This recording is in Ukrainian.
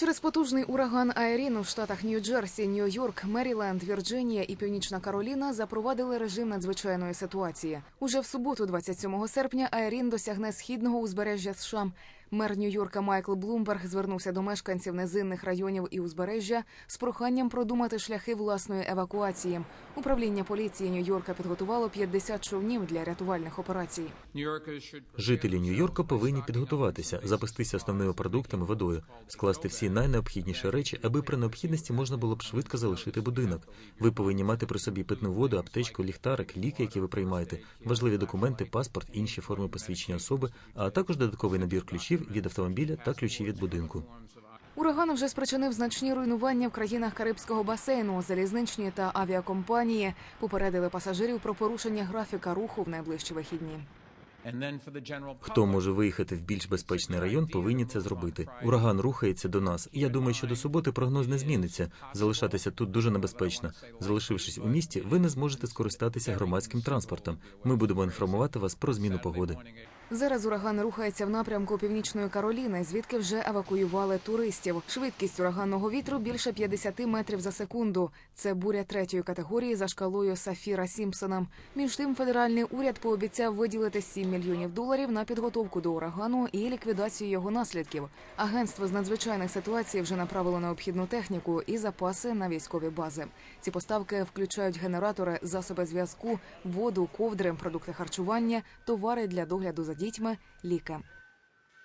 Через потужний ураган Айрін у штатах Нью-Джерсі, Нью-Йорк, Меріленд, Вірджинія і Північна Кароліна запровадили режим надзвичайної ситуації. Уже в суботу, 27 серпня, Айрін досягне східного узбережжя США. Мер Нью-Йорка Майкл Блумберг звернувся до мешканців низинних районів і узбережжя з проханням продумати шляхи власної евакуації. Управління поліції Нью-Йорка підготувало 50 човнів для рятувальних операцій. Жителі Нью-Йорка повинні підготуватися, запастися основними продуктами, водою, скласти всі найнеобхідніші речі, аби при необхідності можна було б швидко залишити будинок. Ви повинні мати при собі питну воду, аптечку, ліхтарик, ліки, які ви приймаєте, важливі документи, паспорт, інші форми посвідчення особи, а також додатковий набір ключів від автомобіля та ключі від будинку. Ураган вже спричинив значні руйнування в країнах Карибського басейну. Залізничні та авіакомпанії попередили пасажирів про порушення графіка руху в найближчі вихідні. Хто може виїхати в більш безпечний район, повинні це зробити. Ураган рухається до нас. Я думаю, що до суботи прогноз не зміниться. Залишатися тут дуже небезпечно. Залишившись у місті, ви не зможете скористатися громадським транспортом. Ми будемо інформувати вас про зміну погоди. Зараз ураган рухається в напрямку північної Кароліни, звідки вже евакуювали туристів. Швидкість ураганного вітру більше 50 метрів за секунду. Це буря третьої категорії за шкалою Сафіра Сімпсона. Між тим, федеральний уряд пообіцяв виділити 7 мільйонів доларів на підготовку до урагану і ліквідацію його наслідків. Агентство з надзвичайних ситуацій вже направило необхідну техніку і запаси на військові бази. Ці поставки включають генератори, засоби зв'язку, воду, ковдри, продукти харчування, товари для догляду за дітьми, ліки.